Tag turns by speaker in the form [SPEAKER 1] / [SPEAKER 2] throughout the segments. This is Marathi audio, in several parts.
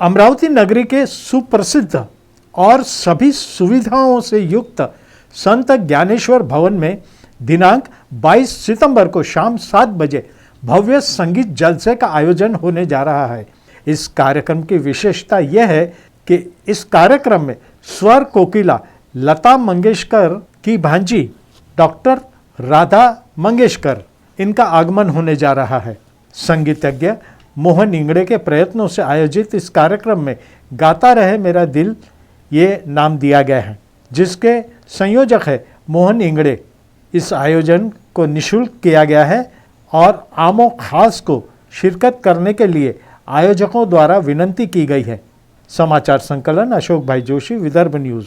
[SPEAKER 1] अमरावती नगरी के सुप्रसिद्ध और सभी सुविधाओं से युक्त संत ज्ञानेश्वर भवन में दिनांक 22 सितंबर को शाम सात बजे भव्य संगीत जलसे का आयोजन होने जा रहा है। इस कार्यक्रम की विशेषता यह है कि इस कार्यक्रम में स्वर कोकिला, लता मंगेशकर की भांजी, डॉक्टर राधा मंगेशकर, इनका आगमन होने जा रहा है। संगीतज्ञ मोहन इंगड़े के प्रयत्नों से आयोजित इस कार्यक्रम में, गाता रहे मेरा दिल, ये नाम दिया गया है, जिसके संयोजक है मोहन इंगड़े। इस आयोजन को निशुल्क किया गया है और आमो खास को शिरकत करने के लिए आयोजकों द्वारा विनंती की गई है। समाचार संकलन, अशोक भाई जोशी, विदर्भ न्यूज़।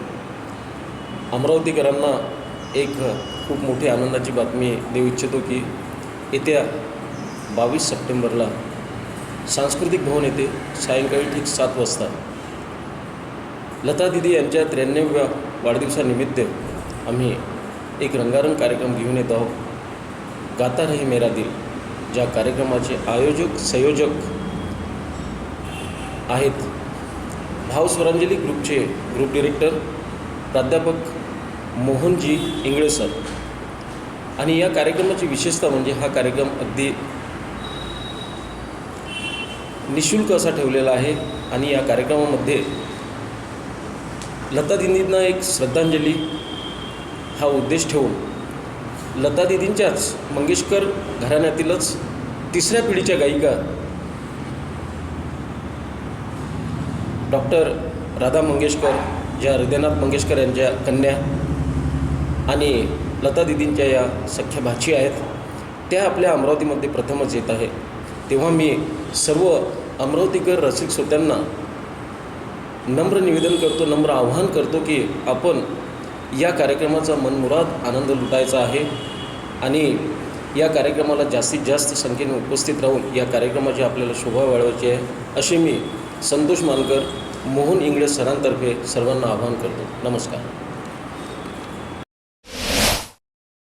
[SPEAKER 2] अमरावतीकरांना एक खूप मोठी आनंदाची बातमी देऊ इच्छितो की येत्या बावीस सप्टेंबरला सांस्कृतिक भवन येथे सायंकाळी ठीक सात वाजता लता दिदी यांच्या त्र्याण्णव्या वाढदिवसानिमित्त आम्ही एक रंगारंग कार्यक्रम घेऊन येत आहोत. गाता रही मेरा दिल ज्या कार्यक्रमाचे आयोजक संयोजक आहेत. भाव स्वरांजली ग्रुपचे ग्रुप डिरेक्टर प्राध्यापक मोहनजी इंगळे सर. आणि या कार्यक्रमाची विशेषता म्हणजे हा कार्यक्रम अगदी निशुल्क असा ठेवलेला आहे आणि या कार्यक्रमामध्ये लता दिदींना एक श्रद्धांजली हा उद्देश ठेवून लता दिदींच्याच मंगेशकर घराण्यातीलच तिसऱ्या पिढीच्या गायिका डॉक्टर राधा मंगेशकर ज्या हृदयनाथ मंगेशकर यांच्या कन्या आणि लता दिदींच्या या सख्या भाची आहेत त्या आपल्या अमरावतीमध्ये प्रथमच येत आहे. तेव्हा मी सर्व अमरावतीकर रसिक श्रोत्यांना नम्र निवेदन करतो नम्र आव्हान करतो की आपण या कार्यक्रमाचा मनमुराद आनंद लुटायचा आहे आणि या कार्यक्रमाला जास्तीत जास्त संख्येने उपस्थित राहून या कार्यक्रमाची आपल्याला शोभा वाढवायची आहे असे मी संतोष मानकर मोहन इंगळे सरांतर्फे सर्वांना आवाहन करतो. नमस्कार.